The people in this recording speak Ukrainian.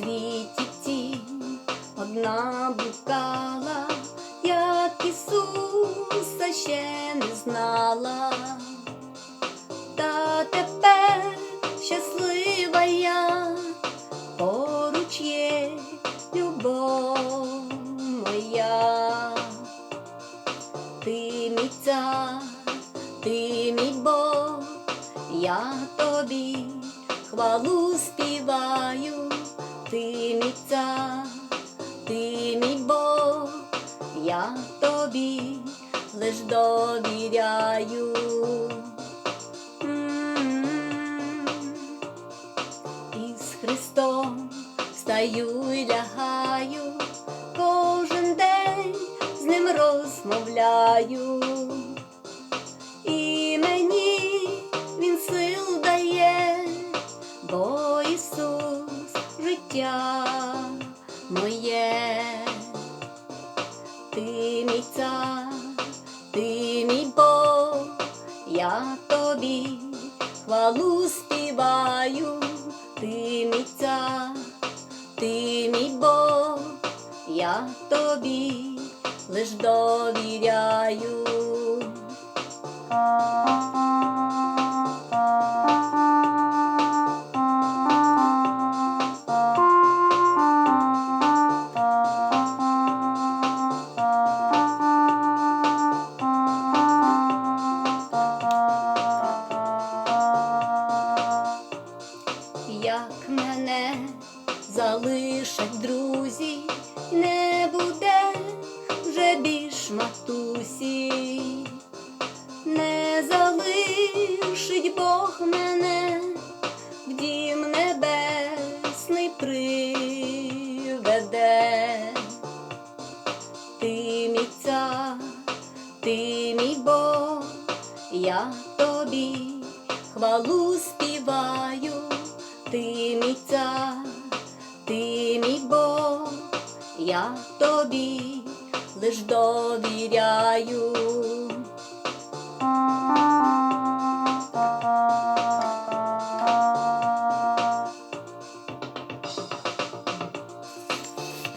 світі тінь одна блукала, як Ісуса ще не знала. Мій ти мій Бог, я тобі хвалу співаю, ти мій цар, ти мій Бог, я тобі лиш довіряю. Із Христом встаю й лягаю, кожен день з ним розмовляю. Життя моє. Ти мій цар, ти мій Бог, я тобі хвалу співаю, ти мій цар, ти мій Бог, я тобі лиш довіряю. Мене залишать друзі, не буде вже більш матусі, не залишить Бог мене, в дім небесний приведе. Ти мій цар, ти мій Бог, я тобі хвалу співаю, ти мій цар, ти мій Бог, я тобі лиш довіряю.